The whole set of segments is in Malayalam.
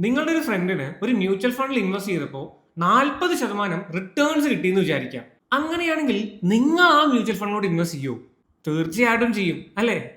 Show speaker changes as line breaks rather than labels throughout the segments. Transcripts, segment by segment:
നിങ്ങളുടെ ഒരു ഫ്രണ്ടിന് ഒരു മ്യൂച്വൽ ഫണ്ടിൽ ഇൻവെസ്റ്റ് ചെയ്തപ്പോൾ നാൽപ്പത് ശതമാനം റിട്ടേൺസ് കിട്ടിയെന്ന് വിചാരിക്കാം. അങ്ങനെയാണെങ്കിൽ നിങ്ങൾ ആ മ്യൂച്വൽ ഫണ്ടിനോട് ഇൻവെസ്റ്റ് ചെയ്യൂ? തീർച്ചയായിട്ടും ചെയ്യും അല്ലേ?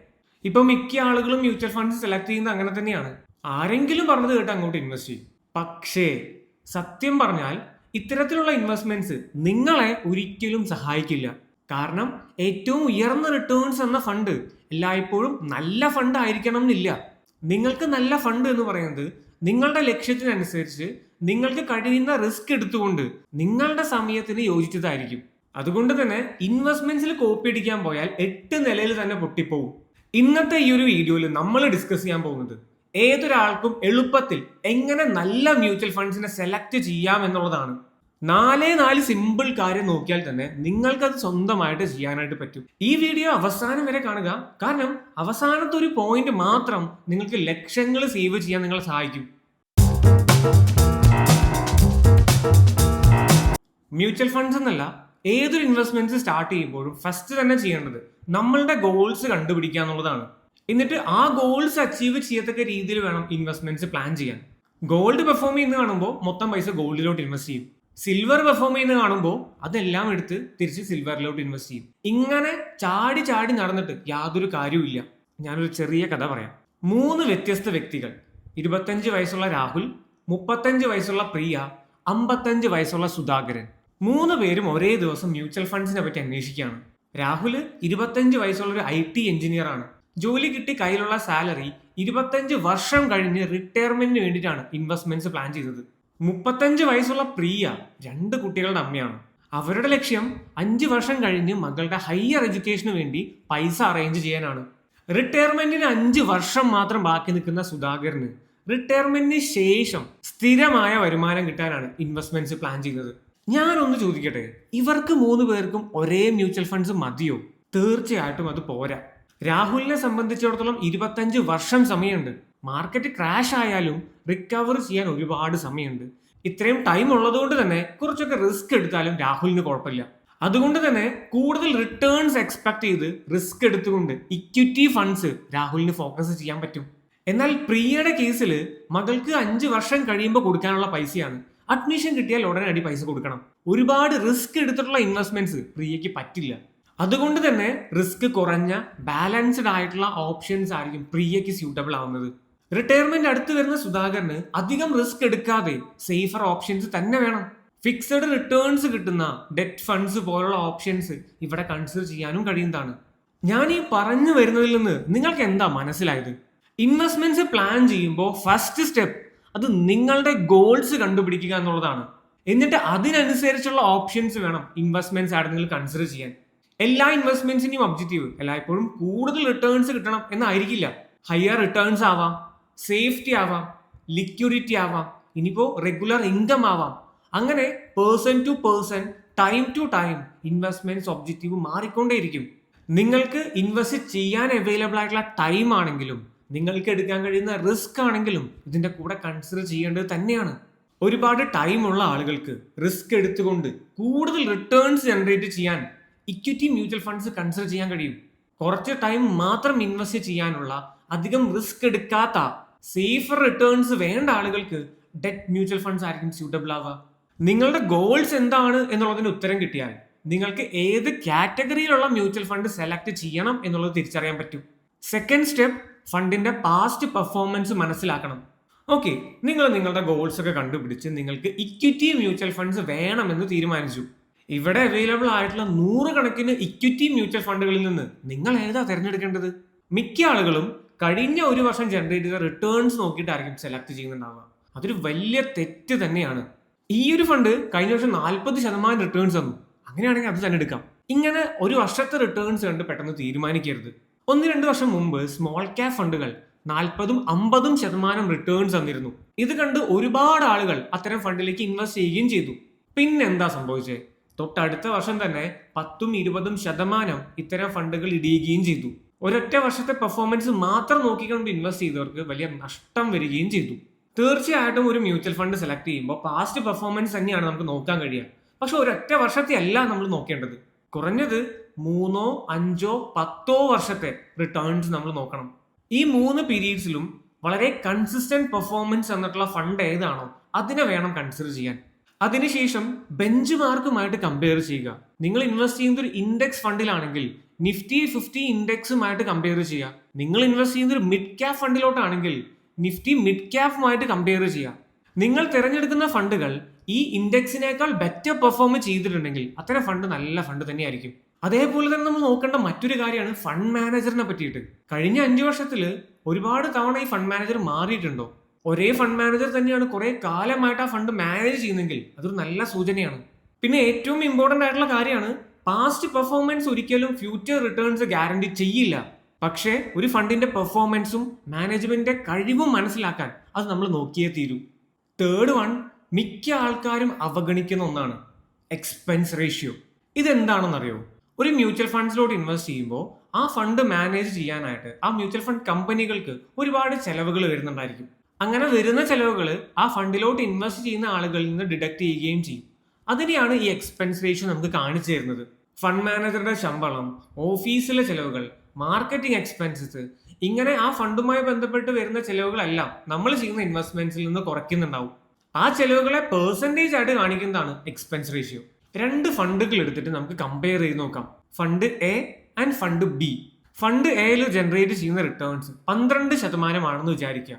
ഇപ്പൊ മിക്ക ആളുകളും മ്യൂച്വൽ ഫണ്ട് സെലക്ട് ചെയ്യുന്നത് അങ്ങനെ തന്നെയാണ്. ആരെങ്കിലും പറഞ്ഞത് കേട്ട് അങ്ങോട്ട് ഇൻവെസ്റ്റ് ചെയ്യും. പക്ഷേ സത്യം പറഞ്ഞാൽ ഇത്തരത്തിലുള്ള ഇൻവെസ്റ്റ്മെന്റ്സ് നിങ്ങളെ ഒരിക്കലും സഹായിക്കില്ല. കാരണം ഏറ്റവും ഉയർന്ന റിട്ടേൺസ് എന്ന ഫണ്ട് എല്ലായ്പ്പോഴും നല്ല ഫണ്ട് ആയിരിക്കണം എന്നില്ല നിങ്ങൾക്ക് നല്ല ഫണ്ട് എന്ന് പറയുന്നത് നിങ്ങളുടെ ലക്ഷ്യത്തിനനുസരിച്ച് നിങ്ങൾക്ക് കഴിയുന്ന റിസ്ക് എടുത്തുകൊണ്ട് നിങ്ങളുടെ സമയത്തിന് യോജിച്ചതായിരിക്കും. അതുകൊണ്ട് തന്നെ ഇൻവെസ്റ്റ്മെന്റ്സിൽ കോപ്പി അടിക്കാൻ പോയാൽ എട്ട് നിലയിൽ തന്നെ പൊട്ടിപ്പോവും. ഇന്നത്തെ ഈ ഒരു വീഡിയോയിൽ നമ്മൾ ഡിസ്കസ് ചെയ്യാൻ പോകുന്നത് ഏതൊരാൾക്കും എളുപ്പത്തിൽ എങ്ങനെ നല്ല മ്യൂച്വൽ ഫണ്ട്സിനെ സെലക്ട് ചെയ്യാം എന്നുള്ളതാണ്. നാലേ നാല് സിമ്പിൾ കാര്യം നോക്കിയാൽ തന്നെ നിങ്ങൾക്കത് സ്വന്തമായിട്ട് ചെയ്യാനായിട്ട് പറ്റും. ഈ വീഡിയോ അവസാനം വരെ കാണുക. കാരണം അവസാനത്തെ ഒരു പോയിന്റ് മാത്രം നിങ്ങൾക്ക് ലക്ഷങ്ങൾ സേവ് ചെയ്യാൻ നിങ്ങളെ സഹായിക്കും. മ്യൂച്വൽ ഫണ്ട്സ് എന്നല്ല ഏതൊരു ഇൻവെസ്റ്റ്മെന്റ്സ് സ്റ്റാർട്ട് ചെയ്യുമ്പോഴും ഫസ്റ്റ് തന്നെ ചെയ്യേണ്ടത് നമ്മളുടെ ഗോൾസ് കണ്ടുപിടിക്കുക എന്നുള്ളതാണ്. എന്നിട്ട് ആ ഗോൾസ് അച്ചീവ് ചെയ്യത്തക്ക രീതിയിൽ വേണം ഇൻവെസ്റ്റ്മെന്റ്സ് പ്ലാൻ ചെയ്യാൻ. ഗോൾഡ് പെർഫോം ചെയ്യുന്ന കാണുമ്പോൾ മൊത്തം പൈസ ഗോൾഡിലോട്ട് ഇൻവെസ്റ്റ് ചെയ്യും. സിൽവർ പെർഫോം ചെയ്യുന്ന കാണുമ്പോൾ അതെല്ലാം എടുത്ത് തിരിച്ച് സിൽവറിലോട്ട് ഇൻവെസ്റ്റ് ചെയ്യും. ഇങ്ങനെ ചാടി ചാടി നടന്നിട്ട് യാതൊരു കാര്യവുമില്ല ഞാനൊരു ചെറിയ കഥ പറയാം. മൂന്ന് വ്യത്യസ്ത വ്യക്തികൾ. ഇരുപത്തഞ്ച് വയസ്സുള്ള രാഹുൽ മുപ്പത്തഞ്ച് വയസ്സുള്ള പ്രിയ അമ്പത്തഞ്ച് വയസ്സുള്ള സുധാകരൻ. മൂന്ന് പേരും ഒരേ ദിവസം മ്യൂച്വൽ ഫണ്ട്സിനെ പറ്റി അന്വേഷിക്കുകയാണ്. രാഹുൽ ഇരുപത്തഞ്ച് വയസ്സുള്ള ഒരു ഐ ടി എഞ്ചിനീയർ ആണ്. ജോലി കിട്ടി കയ്യിലുള്ള സാലറി ഇരുപത്തഞ്ച് വർഷം കഴിഞ്ഞ് റിട്ടയർമെന്റിന് വേണ്ടിയിട്ടാണ് ഇൻവെസ്റ്റ്മെന്റ്സ് പ്ലാൻ ചെയ്തത്. മുപ്പത്തഞ്ച് വയസ്സുള്ള പ്രിയ രണ്ട് കുട്ടികളുടെ അമ്മയാണ്. അവരുടെ ലക്ഷ്യം അഞ്ച് വർഷം കഴിഞ്ഞ് മകളുടെ ഹയർ എഡ്യൂക്കേഷന് വേണ്ടി പൈസ അറേഞ്ച് ചെയ്യാനാണ്. റിട്ടയർമെന്റിന് അഞ്ച് വർഷം മാത്രം ബാക്കി നിൽക്കുന്ന സുധാകരന് റിട്ടയർമെന്റിന് ശേഷം സ്ഥിരമായ വരുമാനം കിട്ടാനാണ് ഇൻവെസ്റ്റ്മെന്റ്സ് പ്ലാൻ ചെയ്യുന്നത്. ഞാനൊന്ന് ചോദിക്കട്ടെ ഇവർക്ക് മൂന്ന് പേർക്കും ഒരേ മ്യൂച്വൽ ഫണ്ട്സ് മതിയോ? തീർച്ചയായിട്ടും അത് പോരാ. രാഹുലിനെ സംബന്ധിച്ചിടത്തോളം ഇരുപത്തഞ്ച് വർഷം സമയമുണ്ട്. മാർക്കറ്റ് ക്രാഷ് ആയാലും റിക്കവർ ചെയ്യാൻ ഒരുപാട് സമയമുണ്ട്. ഇത്രയും ടൈം ഉള്ളതുകൊണ്ട് തന്നെ കുറച്ചൊക്കെ റിസ്ക് എടുത്താലും രാഹുലിന് കുഴപ്പമില്ല. അതുകൊണ്ട് തന്നെ കൂടുതൽ റിട്ടേൺസ് എക്സ്പെക്ട് ചെയ്ത് റിസ്ക് എടുത്തുകൊണ്ട് ഇക്വിറ്റി ഫണ്ട്സ് രാഹുലിന് ഫോക്കസ് ചെയ്യാൻ പറ്റും. എന്നാൽ പ്രിയയുടെ കേസിൽ മകൾക്ക് അഞ്ച് വർഷം കഴിയുമ്പോൾ കൊടുക്കാനുള്ള പൈസയാണ്. അഡ്മിഷൻ കിട്ടിയാൽ ഉടനെ അടി പൈസ കൊടുക്കണം. ഒരുപാട് റിസ്ക് എടുത്തിട്ടുള്ള ഇൻവെസ്റ്റ്മെന്റ്സ് പ്രിയയ്ക്ക് പറ്റില്ല. അതുകൊണ്ട് തന്നെ റിസ്ക് കുറഞ്ഞ ബാലൻസ്ഡ് ആയിട്ടുള്ള ഓപ്ഷൻസ് ആയിരിക്കും പ്രിയയ്ക്ക് സ്യൂട്ടബിൾ ആവുന്നത്. റിട്ടയർമെന്റ് അടുത്ത് വരുന്ന സുധാകരന് അധികം റിസ്ക് എടുക്കാതെ സേഫർ ഓപ്ഷൻസ് തന്നെ വേണം. ഫിക്സഡ് റിട്ടേൺസ് കിട്ടുന്ന ഡെറ്റ് ഫണ്ട്സ് പോലുള്ള ഓപ്ഷൻസ് ഇവിടെ കൺസിഡർ ചെയ്യാനും കഴിയുന്നതാണ്. ഞാൻ ഈ പറഞ്ഞു വരുന്നതിൽ നിന്ന് നിങ്ങൾക്ക് എന്താ മനസ്സിലായത്? ഇൻവെസ്റ്റ്മെന്റ്സ് പ്ലാൻ ചെയ്യുമ്പോൾ ഫസ്റ്റ് സ്റ്റെപ്പ് അത് നിങ്ങളുടെ ഗോൾസ് കണ്ടുപിടിക്കുക എന്നുള്ളതാണ്. എന്നിട്ട് അതിനനുസരിച്ചുള്ള ഓപ്ഷൻസ് വേണം ഇൻവെസ്റ്റ്മെന്റ്സ് ആയിട്ട് നിങ്ങൾ കൺസിഡർ ചെയ്യാൻ. എല്ലാ ഇൻവെസ്റ്റ്മെന്റ്സിന്റെയും ഒബ്ജക്റ്റീവ് എല്ലായ്പ്പോഴും കൂടുതൽ റിട്ടേൺസ് കിട്ടണം എന്നായിരിക്കില്ല. ഹയർ റിട്ടേൺസ് ആവാം സേഫ്റ്റി ആവാം ലിക്വിഡിറ്റി ആവാം ഇനിയിപ്പോ റെഗുലർ ഇൻകം ആവാം. അങ്ങനെ person to person time to time investments objective മാറിക്കൊണ്ടേയിരിക്കും. നിങ്ങൾക്ക് ഇൻവെസ്റ്റ് ചെയ്യാൻ അവൈലബിൾ ആയിട്ടുള്ള ടൈം ആണെങ്കിലും നിങ്ങൾക്ക് എടുക്കാൻ കഴിയുന്ന റിസ്ക് ആണെങ്കിലും ഇതിന്റെ കൂടെ കൺസിഡർ ചെയ്യേണ്ടത് തന്നെയാണ്. ഒരുപാട് ടൈം ഉള്ള ആളുകൾക്ക് റിസ്ക് എടുത്തുകൊണ്ട് കൂടുതൽ റിട്ടേൺസ് ജനറേറ്റ് ചെയ്യാൻ ഇക്വിറ്റി മ്യൂച്വൽ ഫണ്ട്സ് കൺസിഡർ ചെയ്യാൻ കഴിയും. കുറച്ച് ടൈം മാത്രം ഇൻവെസ്റ്റ് ചെയ്യാനുള്ള അധികം റിസ്ക് എടുക്കാത്ത സേഫർ റിട്ടേൺസ് വേണ്ട ആളുകൾക്ക് ഡെറ്റ് മ്യൂച്വൽ ഫണ്ട്സ് ആയിരിക്കും സ്യൂട്ടബിൾ ആവുക. നിങ്ങളുടെ ഗോൾസ് എന്താണ് എന്നുള്ളതിന് ഉത്തരം കിട്ടിയാൽ നിങ്ങൾക്ക് ഏത് കാറ്റഗറിയിലുള്ള മ്യൂച്വൽ ഫണ്ട് സെലക്ട് ചെയ്യണം എന്നുള്ളത് തിരിച്ചറിയാൻ പറ്റും. സെക്കൻഡ് സ്റ്റെപ്പ് ഫണ്ടിന്റെ പാസ്റ്റ് പെർഫോമൻസ് മനസ്സിലാക്കണം. ഓക്കെ നിങ്ങൾ നിങ്ങളുടെ ഗോൾസ് ഒക്കെ കണ്ടുപിടിച്ച് നിങ്ങൾക്ക് ഇക്വിറ്റി മ്യൂച്വൽ ഫണ്ട്സ് വേണമെന്ന് തീരുമാനിച്ചു. ഇവിടെ അവൈലബിൾ ആയിട്ടുള്ള നൂറുകണക്കിന് ഇക്വിറ്റി മ്യൂച്വൽ ഫണ്ടുകളിൽ നിന്ന് നിങ്ങൾ ഏതാ തിരഞ്ഞെടുക്കേണ്ടത്? മിക്ക ആളുകളും കഴിഞ്ഞ ഒരു വർഷം ജനറേറ്റ് ചെയ്ത റിട്ടേൺസ് നോക്കിയിട്ടായിരിക്കും സെലക്ട് ചെയ്യുന്നുണ്ടാവുക. അതൊരു വലിയ തെറ്റ് തന്നെയാണ്. ഈ ഒരു ഫണ്ട് കഴിഞ്ഞ വർഷം നാൽപ്പത് ശതമാനം റിട്ടേൺസ് തന്നു. അങ്ങനെയാണെങ്കിൽ അത് തന്നെ എടുക്കാം. ഇങ്ങനെ ഒരു വർഷത്തെ റിട്ടേൺസ് കണ്ട് പെട്ടെന്ന് തീരുമാനിക്കരുത്. ഒന്ന് രണ്ട് വർഷം മുമ്പ് സ്മോൾ ക്യാപ് ഫണ്ടുകൾ നാൽപ്പതും അമ്പതും ശതമാനം റിട്ടേൺസ് തന്നിരുന്നു. ഇത് കണ്ട് ഒരുപാട് ആളുകൾ അത്തരം ഫണ്ടിലേക്ക് ഇൻവെസ്റ്റ് ചെയ്യുകയും ചെയ്തു. പിന്നെ എന്താ സംഭവിച്ചത് തൊട്ടടുത്ത വർഷം തന്നെ പത്തും ഇരുപതും ശതമാനം ഇത്തരം ഫണ്ടുകൾ ഇടിയുകയും ചെയ്തു. ഒരൊറ്റ വർഷത്തെ പെർഫോമൻസ് മാത്രം നോക്കിക്കൊണ്ട് ഇൻവെസ്റ്റ് ചെയ്തവർക്ക് വലിയ നഷ്ടം വരികയും ചെയ്തു. തീർച്ചയായിട്ടും ഒരു മ്യൂച്വൽ ഫണ്ട് സെലക്ട് ചെയ്യുമ്പോൾ പാസ്റ്റ് പെർഫോമൻസ് തന്നെയാണ് നമുക്ക് നോക്കാൻ കഴിയുക. പക്ഷെ ഒരൊറ്റ വർഷത്തെ അല്ല നമ്മൾ നോക്കേണ്ടത്. കുറഞ്ഞത് മൂന്നോ അഞ്ചോ പത്തോ വർഷത്തെ റിട്ടേൺസ് നമ്മൾ നോക്കണം. ഈ മൂന്ന് പീരീഡ്സിലും വളരെ കൺസിസ്റ്റന്റ് പെർഫോമൻസ് എന്നിട്ടുള്ള ഫണ്ട് ഏതാണോ അതിനെ വേണം കൺസിഡർ ചെയ്യാൻ. അതിനുശേഷം ബെഞ്ച് മാർക്കുമായിട്ട് കമ്പയർ ചെയ്യുക. നിങ്ങൾ ഇൻവെസ്റ്റ് ചെയ്യുന്ന ഒരു ഇൻഡെക്സ് ഫണ്ടിലാണെങ്കിൽ നിഫ്റ്റി ഫിഫ്റ്റി ഇൻഡെക്സുമായിട്ട് കമ്പയർ ചെയ്യുക. നിങ്ങൾ ഇൻവെസ്റ്റ് ചെയ്യുന്ന ഒരു മിഡ് ക്യാപ് ഫണ്ടിലോട്ടാണെങ്കിൽ നിഫ്റ്റി മിഡ് ക്യാപുമായിട്ട് കമ്പയർ ചെയ്യുക. നിങ്ങൾ തിരഞ്ഞെടുക്കുന്ന ഫണ്ടുകൾ ഈ ഇൻഡെക്സിനേക്കാൾ ബെറ്റർ പെർഫോം ചെയ്തിട്ടുണ്ടെങ്കിൽ അത്തരം ഫണ്ട് നല്ല ഫണ്ട് തന്നെയായിരിക്കും. അതേപോലെ തന്നെ നമ്മൾ നോക്കേണ്ട മറ്റൊരു കാര്യമാണ് ഫണ്ട് മാനേജറിനെ പറ്റിയിട്ട്. കഴിഞ്ഞ അഞ്ചു വർഷത്തിൽ ഒരുപാട് തവണ ഈ ഫണ്ട് മാനേജർ മാറിയിട്ടുണ്ടോ? ഒരേ ഫണ്ട് മാനേജർ തന്നെയാണ് കുറെ കാലമായിട്ട് ആ ഫണ്ട് മാനേജ് ചെയ്യുന്നെങ്കിൽ അതൊരു നല്ല സൂചനയാണ്. പിന്നെ ഏറ്റവും ഇമ്പോർട്ടന്റ് ആയിട്ടുള്ള കാര്യമാണ് പാസ്റ്റ് പെർഫോമൻസ് ഒരിക്കലും ഫ്യൂച്ചർ റിട്ടേൺസ് ഗ്യാരണ്ടി ചെയ്യില്ല. പക്ഷേ ഒരു ഫണ്ടിന്റെ പെർഫോമൻസും മാനേജ്മെന്റിന്റെ കഴിവും മനസ്സിലാക്കാൻ അത് നമ്മൾ നോക്കിയേ തീരൂ. തേർഡ് വൺ മിക്ക ആൾക്കാരും അവഗണിക്കുന്ന ഒന്നാണ് എക്സ്പെൻസ് റേഷ്യോ ഇതെന്താണെന്നറിയോ? ഒരു മ്യൂച്വൽ ഫണ്ട്സിലോട്ട് ഇൻവെസ്റ്റ് ചെയ്യുമ്പോൾ ആ ഫണ്ട് മാനേജ് ചെയ്യാനായിട്ട് ആ മ്യൂച്വൽ ഫണ്ട് കമ്പനികൾക്ക് ഒരുപാട് ചെലവുകൾ വരുന്നുണ്ടായിരിക്കും. അങ്ങനെ വരുന്ന ചെലവുകൾ ആ ഫണ്ടിലോട്ട് ഇൻവെസ്റ്റ് ചെയ്യുന്ന ആളുകളിൽ നിന്ന് ഡിഡക്ട് ചെയ്യുകയും ചെയ്യും. അതിനെയാണ് ഈ എക്സ്പെൻസ് റേഷ്യോ നമുക്ക് കാണിച്ചു തരുന്നത്. ഫണ്ട് മാനേജറുടെ ശമ്പളം ഓഫീസിലെ ചെലവുകൾ മാർക്കറ്റിംഗ് എക്സ്പെൻസസ് ഇങ്ങനെ ആ ഫണ്ടുമായി ബന്ധപ്പെട്ട് വരുന്ന ചെലവുകളെല്ലാം നമ്മൾ ചെയ്യുന്ന ഇൻവെസ്റ്റ്മെന്റ്സിൽ നിന്ന് കുറയ്ക്കുന്നുണ്ടാവും. ആ ചെലവുകളെ പേഴ്സന്റേജ് ആയിട്ട് കാണിക്കുന്നതാണ് എക്സ്പെൻസ് റേഷ്യോ രണ്ട് ഫണ്ടുകൾ എടുത്തിട്ട് നമുക്ക് കമ്പയർ ചെയ്ത് നോക്കാം. Fund A and fund B fund എയിൽ ജനറേറ്റ് ചെയ്യുന്ന റിട്ടേൺസ് പന്ത്രണ്ട് ശതമാനമാണെന്ന് വിചാരിക്കുക.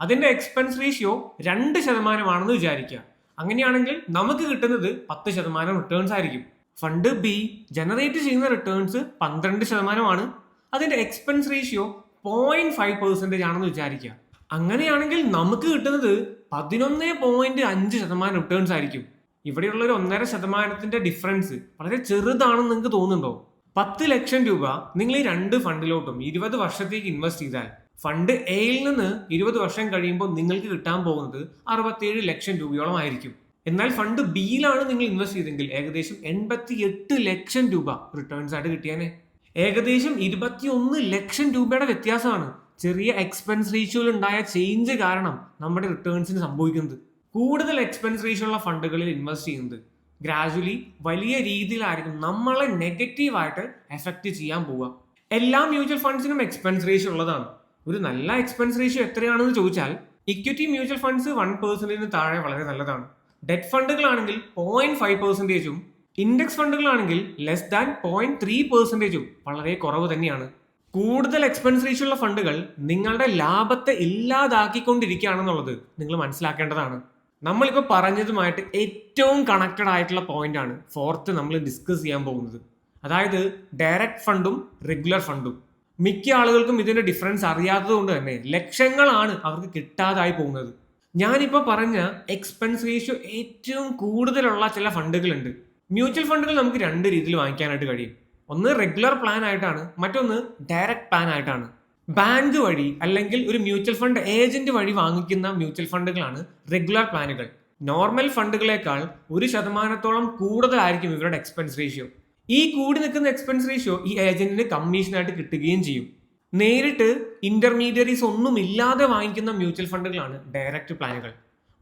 അതിന്റെ എക്സ്പെൻസ് റേഷ്യോ രണ്ട് ശതമാനമാണെന്ന് വിചാരിക്കുക. അങ്ങനെയാണെങ്കിൽ നമുക്ക് കിട്ടുന്നത് പത്ത് ശതമാനം റിട്ടേൺസ് ആയിരിക്കും. ഫണ്ട് ബി ജനറേറ്റ് ചെയ്യുന്ന റിട്ടേൺസ് പന്ത്രണ്ട് ശതമാനമാണ്. അതിന്റെ expense ratio point five percentage ആണെന്ന് വിചാരിക്കുക. അങ്ങനെയാണെങ്കിൽ നമുക്ക് കിട്ടുന്നത് പതിനൊന്ന് പോയിന്റ് അഞ്ച് ശതമാനം റിട്ടേൺസ് ആയിരിക്കും. ഇവിടെയുള്ള ഒരു ഒന്നര ശതമാനത്തിന്റെ ഡിഫറൻസ് വളരെ ചെറുതാണെന്ന് നിങ്ങൾക്ക് തോന്നുന്നുണ്ടോ? പത്ത് ലക്ഷം രൂപ നിങ്ങൾ ഈ രണ്ട് ഫണ്ടിലോട്ടും ഇരുപത് വർഷത്തേക്ക് ഇൻവെസ്റ്റ് ചെയ്താൽ ഫണ്ട് എയിൽ നിന്ന് ഇരുപത് വർഷം കഴിയുമ്പോൾ നിങ്ങൾക്ക് കിട്ടാൻ പോകുന്നത് അറുപത്തിയേഴ് ലക്ഷം രൂപയോളം ആയിരിക്കും. എന്നാൽ ഫണ്ട് ബിയിലാണ് നിങ്ങൾ ഇൻവെസ്റ്റ് ചെയ്തെങ്കിൽ ഏകദേശം എൺപത്തി എട്ട് ലക്ഷം രൂപ റിട്ടേൺസ് ആയിട്ട് കിട്ടിയാനെ. ഏകദേശം ഇരുപത്തിയൊന്ന് ലക്ഷം രൂപയുടെ വ്യത്യാസമാണ്. ചെറിയ എക്സ്പെൻസ് റേഷ്യോയിൽ ഉണ്ടായ ചേഞ്ച് കാരണം നമ്മുടെ റിട്ടേൺസിന് സംഭവിക്കുന്നത്. കൂടുതൽ എക്സ്പെൻസ് റേഷ്യോ ഉള്ള ഫണ്ടുകളിൽ ഇൻവെസ്റ്റ് ചെയ്യുന്നത് ഗ്രാജുവലി വലിയ രീതിയിലായിരിക്കും നമ്മളെ നെഗറ്റീവായിട്ട് എഫക്റ്റ് ചെയ്യാൻ പോവുക. എല്ലാ മ്യൂച്വൽ ഫണ്ട്സിനും എക്സ്പെൻസ് റേഷ്യോ ഉള്ളതാണ്. ഒരു നല്ല എക്സ്പെൻസ് റേഷ്യോ എത്രയാണെന്ന് ചോദിച്ചാൽ ഇക്വിറ്റി മ്യൂച്വൽ ഫണ്ട്സ് വൺ പെർസെന്റേജിന് താഴെ വളരെ നല്ലതാണ്. ഡെറ്റ് ഫണ്ടുകളാണെങ്കിൽ പോയിന്റ് ഫൈവ് പെർസെന്റേജും ഇൻഡെക്സ് ഫണ്ടുകളാണെങ്കിൽ ലെസ് ദാൻ പോയിന്റ് ത്രീ പെർസെന്റേജും വളരെ കുറവ് തന്നെയാണ്. കൂടുതൽ എക്സ്പെൻസ് റേഷ്യോ ഉള്ള ഫണ്ടുകൾ നിങ്ങളുടെ ലാഭത്തെ ഇല്ലാതാക്കിക്കൊണ്ടിരിക്കുകയാണെന്നുള്ളത് നിങ്ങൾ മനസ്സിലാക്കേണ്ടതാണ്. നമ്മളിപ്പോൾ പറഞ്ഞതുമായിട്ട് ഏറ്റവും കണക്റ്റഡ് ആയിട്ടുള്ള പോയിന്റ് ആണ് ഫോർത്ത് നമ്മൾ ഡിസ്കസ് ചെയ്യാൻ പോകുന്നത്. അതായത് ഡയറക്റ്റ് ഫണ്ടും റെഗുലർ ഫണ്ടും മിക്ക ആളുകൾക്കും ഇതിന്റെ ഡിഫറൻസ് അറിയാത്തത് കൊണ്ട് തന്നെ ലക്ഷങ്ങളാണ് അവർക്ക് കിട്ടാതായി പോകുന്നത്. ഞാനിപ്പോൾ പറഞ്ഞ എക്സ്പെൻസ് റേഷ്യോ ഏറ്റവും കൂടുതലുള്ള ചില ഫണ്ടുകളുണ്ട്. മ്യൂച്വൽ ഫണ്ടുകൾ നമുക്ക് രണ്ട് രീതിയിൽ വാങ്ങിക്കാനായിട്ട് കഴിയും. ഒന്ന് റെഗുലർ പ്ലാൻ ആയിട്ടാണ് മറ്റൊന്ന് ഡയറക്റ്റ് പ്ലാൻ ആയിട്ടാണ്. ബാങ്ക് വഴി അല്ലെങ്കിൽ ഒരു മ്യൂച്വൽ ഫണ്ട് ഏജന്റ് വഴി വാങ്ങിക്കുന്ന മ്യൂച്വൽ ഫണ്ടുകളാണ് റെഗുലർ പ്ലാനുകൾ. നോർമൽ ഫണ്ടുകളേക്കാൾ ഒരു ശതമാനത്തോളം കൂടുതലായിരിക്കും ഇവരുടെ എക്സ്പെൻസ് റേഷ്യോ ഈ കൂടി നിൽക്കുന്ന എക്സ്പെൻസ് റേഷ്യോ ഈ ഏജന്റിന് കമ്മീഷനായിട്ട് കിട്ടുകയും ചെയ്യും. നേരിട്ട് ഇന്റർമീഡിയറീസ് ഒന്നും ഇല്ലാതെ വാങ്ങിക്കുന്ന മ്യൂച്വൽ ഫണ്ടുകളാണ് ഡയറക്റ്റ് പ്ലാനുകൾ.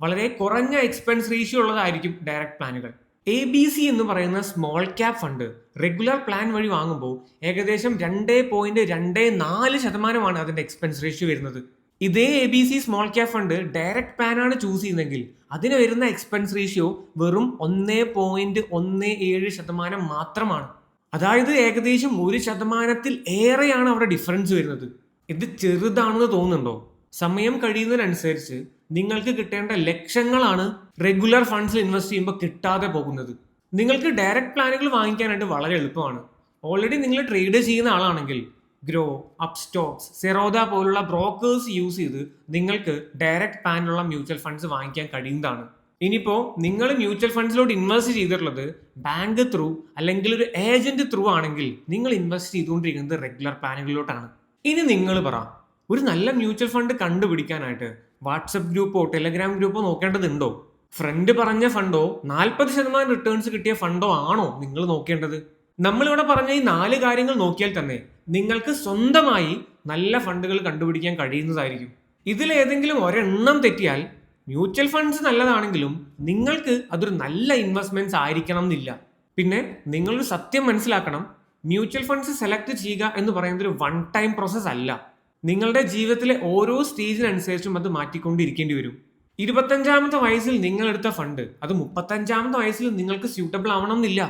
വളരെ കുറഞ്ഞ എക്സ്പെൻസ് റേഷ്യോ ഉള്ളതായിരിക്കും ഡയറക്റ്റ് പ്ലാനുകൾ. എ ബി സി എന്ന് പറയുന്ന small cap fund regular plan വഴി വാങ്ങുമ്പോൾ ഏകദേശം രണ്ട് പോയിന്റ് രണ്ട് നാല് ശതമാനമാണ് അതിന്റെ എക്സ്പെൻസ് റേഷ്യോ വരുന്നത്. ഇതേ A B C small cap fund direct ആണ് ചൂസ് ചെയ്യുന്നതെങ്കിൽ അതിന് വരുന്ന എക്സ്പെൻസ് റേഷ്യോ വെറും ഒന്ന് പോയിന്റ് ഒന്ന് ഏഴ് ശതമാനം മാത്രമാണ്. അതായത് ഏകദേശം ഒരു ശതമാനത്തിൽ ഏറെയാണ് അവിടെ ഡിഫറൻസ് വരുന്നത്. ഇത് ചെറുതാണെന്ന് തോന്നുന്നുണ്ടോ? സമയം കഴിയുന്നതിനനുസരിച്ച് നിങ്ങൾക്ക് കിട്ടേണ്ട ലക്ഷങ്ങളാണ് റെഗുലർ ഫണ്ട്സിൽ ഇൻവെസ്റ്റ് ചെയ്യുമ്പോൾ കിട്ടാതെ പോകുന്നത്. നിങ്ങൾക്ക് ഡയറക്റ്റ് പ്ലാനുകൾ വാങ്ങിക്കാനായിട്ട് വളരെ എളുപ്പമാണ്. ഓൾറെഡി നിങ്ങൾ ട്രേഡ് ചെയ്യുന്ന ആളാണെങ്കിൽ ഗ്രോ അപ് സ്റ്റോക്സ് സെറോദ പോലുള്ള ബ്രോക്കേഴ്സ് യൂസ് ചെയ്ത് നിങ്ങൾക്ക് ഡയറക്റ്റ് പ്ലാനുള്ള മ്യൂച്വൽ ഫണ്ട്സ് വാങ്ങിക്കാൻ കഴിയുന്നതാണ്. ഇനിയിപ്പോൾ നിങ്ങൾ മ്യൂച്വൽ ഫണ്ട്സിലോട്ട് ഇൻവെസ്റ്റ് ചെയ്തിട്ടുള്ളത് ബാങ്ക് ത്രൂ അല്ലെങ്കിൽ ഒരു ഏജന്റ് ത്രൂ ആണെങ്കിൽ നിങ്ങൾ ഇൻവെസ്റ്റ് ചെയ്തുകൊണ്ടിരിക്കുന്നത് റെഗുലർ പ്ലാനുകളിലോട്ടാണ് ഇനി നിങ്ങൾ പറ ഒരു നല്ല മ്യൂച്വൽ ഫണ്ട് കണ്ടുപിടിക്കാനായിട്ട് വാട്സപ്പ് ഗ്രൂപ്പോ ടെലഗ്രാം ഗ്രൂപ്പോ നോക്കേണ്ടതുണ്ടോ? ഫ്രണ്ട് പറഞ്ഞ ഫണ്ടോ? നാൽപ്പത് ശതമാനം റിട്ടേൺസ് കിട്ടിയ ഫണ്ടോ ആണോ നിങ്ങൾ നോക്കേണ്ടത്? നമ്മളിവിടെ പറഞ്ഞ ഈ നാല് കാര്യങ്ങൾ നോക്കിയാൽ തന്നെ നിങ്ങൾക്ക് സ്വന്തമായി നല്ല ഫണ്ടുകൾ കണ്ടുപിടിക്കാൻ കഴിയുന്നതായിരിക്കും. ഇതിലേതെങ്കിലും ഒരെണ്ണം തെറ്റിയാൽ മ്യൂച്വൽ ഫണ്ട്സ് നല്ലതാണെങ്കിലും നിങ്ങൾക്ക് അതൊരു നല്ല ഇൻവെസ്റ്റ്മെന്റ്സ് ആയിരിക്കണം എന്നില്ല. പിന്നെ നിങ്ങളൊരു സത്യം മനസ്സിലാക്കണം. മ്യൂച്വൽ ഫണ്ട്സ് സെലക്ട് ചെയ്യുക എന്ന് പറയുന്നത് ഒരു വൺ ടൈം പ്രോസസ് അല്ല. നിങ്ങളുടെ ജീവിതത്തിലെ ഓരോ സ്റ്റേജിനനുസരിച്ചും അത് മാറ്റിക്കൊണ്ടിരിക്കേണ്ടി വരും. ഇരുപത്തഞ്ചാമത്തെ വയസ്സിൽ നിങ്ങൾ എടുത്ത ഫണ്ട് അത് മുപ്പത്തഞ്ചാമത്തെ വയസ്സിൽ നിങ്ങൾക്ക് സ്യൂട്ടബിൾ ആവണം എന്നില്ല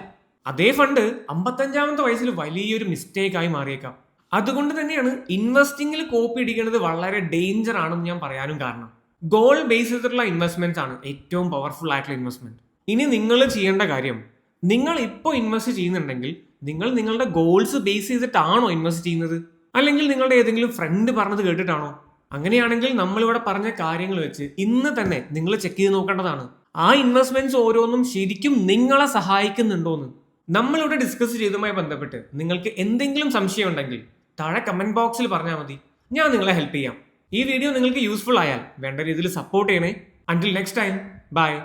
അതേ ഫണ്ട് അമ്പത്തഞ്ചാമത്തെ വയസ്സിൽ വലിയൊരു മിസ്റ്റേക്ക് ആയി മാറിയേക്കാം. അതുകൊണ്ട് തന്നെയാണ് ഇൻവെസ്റ്റിംഗിൽ കോപ്പി ഇടിക്കുന്നത് വളരെ ഡേഞ്ചർ ആണെന്ന് ഞാൻ പറയാനും കാരണം. ഗോൾ ബേസ് ചെയ്തിട്ടുള്ള ഇൻവെസ്റ്റ്മെന്റ്സ് ആണ് ഏറ്റവും പവർഫുൾ ആയിട്ടുള്ള ഇൻവെസ്റ്റ്മെന്റ് ഇനി നിങ്ങൾ ചെയ്യേണ്ട കാര്യം നിങ്ങൾ ഇപ്പോൾ ഇൻവെസ്റ്റ് ചെയ്യുന്നുണ്ടെങ്കിൽ നിങ്ങൾ നിങ്ങളുടെ ഗോൾസ് ബേസ് ചെയ്തിട്ടാണോ ഇൻവെസ്റ്റ് ചെയ്യുന്നത്? അല്ലെങ്കിൽ നിങ്ങളുടെ ഏതെങ്കിലും ഫ്രണ്ട് പറഞ്ഞത് കേട്ടിട്ടാണോ? അങ്ങനെയാണെങ്കിൽ നമ്മളിവിടെ പറഞ്ഞ കാര്യങ്ങൾ വെച്ച് ഇന്ന് തന്നെ നിങ്ങൾ ചെക്ക് ചെയ്ത് നോക്കേണ്ടതാണ്. ആ ഇൻവെസ്റ്റ്മെന്റ്സ് ഓരോന്നും ശരിക്കും നിങ്ങളെ സഹായിക്കുന്നുണ്ടോന്ന്. നമ്മളിവിടെ ഡിസ്കസ് ചെയ്തതുമായി ബന്ധപ്പെട്ട് നിങ്ങൾക്ക് എന്തെങ്കിലും സംശയം ഉണ്ടെങ്കിൽ താഴെ കമന്റ് ബോക്സിൽ പറഞ്ഞാൽ മതി. ഞാൻ നിങ്ങളെ ഹെൽപ്പ് ചെയ്യാം. ഈ വീഡിയോ നിങ്ങൾക്ക് യൂസ്ഫുൾ ആയാൽ വേണ്ട രീതിയിൽ സപ്പോർട്ട് ചെയ്യണേ. Until next time by